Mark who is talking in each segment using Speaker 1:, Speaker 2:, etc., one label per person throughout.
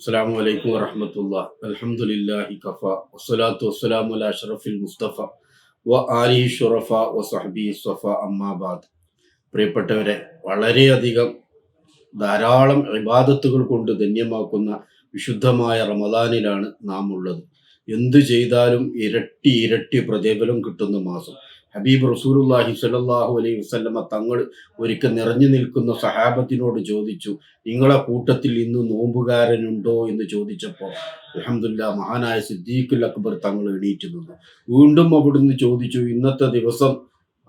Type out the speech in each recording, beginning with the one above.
Speaker 1: അസ്സാം വലൈക്കും വറഹമത്തുള്ള. അലഹമുല്ലാഹി കഫ. വസ്സലാത്തു വസ്സലാമു അല അഷറഫിൽ മുസ്തഫ വ ആലി ഷുറഫ വ സ്വഫ അമ്മാബാദ് പ്രിയപ്പെട്ടവരെ വളരെയധികം ധാരാളം ഇബാദത്തുകൾ കൊണ്ട് ധന്യമാക്കുന്ന വിശുദ്ധമായ റമദാനിലാണ് നാം ഉള്ളത് എന്തു ചെയ്താലും ഇരട്ടി ഇരട്ടി പ്രതിഫലം കിട്ടുന്ന മാസം. ഹബീബ് റസൂലുല്ലാഹി സ്വല്ലല്ലാഹു അലൈഹി വസല്ലമ തങ്ങൾ ഒരിക്കൽ നിറഞ്ഞു നിൽക്കുന്ന സഹാബത്തിനോട് ചോദിച്ചു നിങ്ങളെ കൂട്ടത്തിൽ ഇന്ന് നോമ്പുകാരനുണ്ടോ? എന്ന് ചോദിച്ചപ്പോൾ അലഹമുല്ല മഹാനായ സിദ്ദീഖുൽ അക്ബർ തങ്ങൾ എണീറ്റ് നിന്നു. വീണ്ടും അവിടുന്ന് ചോദിച്ചു ഇന്നത്തെ ദിവസം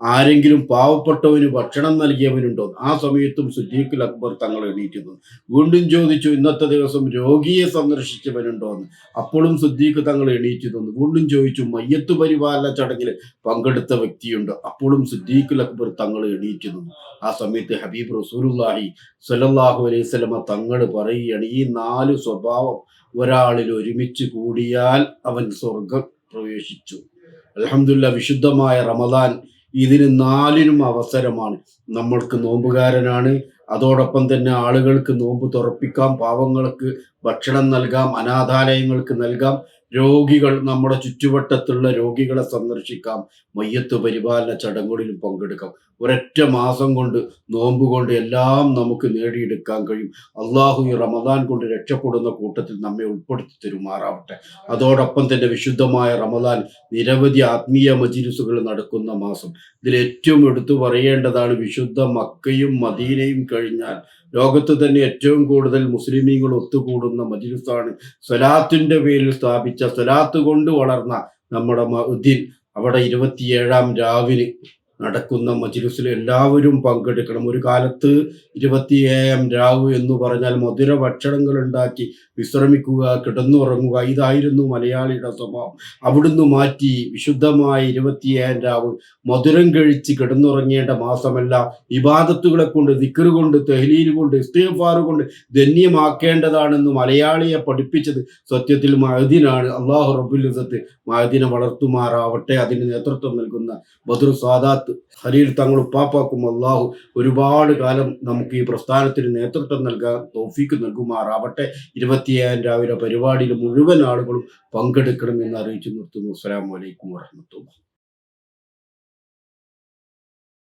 Speaker 1: ആരെങ്കിലും പാവപ്പെട്ടവന് ഭക്ഷണം നൽകിയവനുണ്ടോ? ആ സമയത്തും സുദ്ദീഖുൽ അക്ബർ തങ്ങൾ എണീറ്റുന്നു വീണ്ടും ചോദിച്ചു ഇന്നത്തെ ദിവസം രോഗിയെ സന്ദർശിച്ചവനുണ്ടോ എന്ന് അപ്പോഴും സുദ്ദീഖ് തങ്ങൾ എണീറ്റ് നിന്നു വീണ്ടും ചോദിച്ചു മയ്യത്ത് പരിപാലന ചടങ്ങിൽ പങ്കെടുത്ത വ്യക്തിയുണ്ട്? അപ്പോഴും സുദ്ദീഖുൽ അക്ബർ തങ്ങൾ എണീറ്റ് നിന്നു ആ സമയത്ത് ഹബീബ് റസൂലുല്ലാഹി സ്വല്ലല്ലാഹു അലൈഹി സ്വലമ തങ്ങൾ പറയുകയാണ് ഈ നാല് സ്വഭാവം ഒരാളിൽ ഒരുമിച്ച് കൂടിയാൽ അവൻ സ്വർഗം പ്രവേശിച്ചു. അലഹമുല്ല വിശുദ്ധമായ റമദാൻ ഇതിന് നാലിനും അവസരമാണ്. നമ്മൾക്ക് നോമ്പുകാരനാണ്. അതോടൊപ്പം തന്നെ ആളുകൾക്ക് നോമ്പ് തുറപ്പിക്കാം പാവങ്ങൾക്ക് ഭക്ഷണം നൽകാം അനാഥാലയങ്ങൾക്ക് നൽകാം. രോഗികൾ നമ്മുടെ ചുറ്റുവട്ടത്തുള്ള രോഗികളെ സന്ദർശിക്കാം. മയ്യത്ത് പരിപാലന ചടങ്ങുകളിലും പങ്കെടുക്കാം. ഒരൊറ്റ മാസം കൊണ്ട് നോമ്പ് കൊണ്ട് എല്ലാം നമുക്ക് നേടിയെടുക്കാൻ കഴിയും. അള്ളാഹു ഈ റമദാൻ കൊണ്ട് രക്ഷപ്പെടുന്ന കൂട്ടത്തിൽ നമ്മെ ഉൾപ്പെടുത്തി തരുമാറാവട്ടെ. അതോടൊപ്പം തന്നെ വിശുദ്ധമായ റമദാൻ നിരവധി ആത്മീയ മജിലിസുകൾ നടക്കുന്ന മാസം. ഇതിൽ ഏറ്റവും എടുത്തു പറയേണ്ടതാണ് വിശുദ്ധ മക്കയും മദീനയും കഴിഞ്ഞാൽ ലോകത്ത് തന്നെ ഏറ്റവും കൂടുതൽ മുസ്ലിമീങ്ങൾ ഒത്തുകൂടുന്ന മജ്ലിസാണ് സ്വലാത്തിന്റെ പേരിൽ സ്ഥാപിച്ച സ്വലാത്ത് കൊണ്ട് വളർന്ന നമ്മുടെ മഹുദ്ദീൻ അവിടെ ഇരുപത്തിയേഴാം രാവിന് നടക്കുന്ന മജ്ലിസിൽ എല്ലാവരും പങ്കെടുക്കണം. ഒരു കാലത്ത് ഇരുപത്തിയേഴാം രാവ് എന്ന് പറഞ്ഞാൽ മധുര ഭക്ഷണങ്ങൾ ഉണ്ടാക്കി വിശ്രമിക്കുക കിടന്നുറങ്ങുക ഇതായിരുന്നു മലയാളിയുടെ സ്വഭാവം. അവിടുന്ന് മാറ്റി വിശുദ്ധമായ ഇരുപത്തിയേഴാം രാവ് മധുരം കഴിച്ച് കിടന്നുറങ്ങേണ്ട മാസമല്ല. ഇബാദത്തുകളെ കൊണ്ട് കൊണ്ട് തെഹ്ലീൽ കൊണ്ട് ഇസ്തീഫാർ കൊണ്ട് ധന്യമാക്കേണ്ടതാണെന്ന് മലയാളിയെ പഠിപ്പിച്ചത് സത്യത്തിൽ മഹദിനാണ്. അള്ളാഹു റബുലിസത്ത് മഹദിനെ വളർത്തുമാറാവട്ടെ അതിന് നേതൃത്വം നൽകുന്ന ബദർ സാദാത്ത് ഹരീൽ തങ്ങൾ ഉപ്പാപ്പാക്കും അള്ളാഹു ഒരുപാട് കാലം നമുക്ക് ഈ പ്രസ്ഥാനത്തിന് നേതൃത്വം നൽകാൻ തോഫീക്ക് നൽകുമാറാവട്ടെ. ഇരുപത്തിയേഴാം രാവിലെ പരിപാടിയിൽ മുഴുവൻ ആളുകളും പങ്കെടുക്കണമെന്ന് അറിയിച്ചു നിർത്തുന്നു. അസ്സലാമു വലൈക്കും വറഹമത്തുള്ള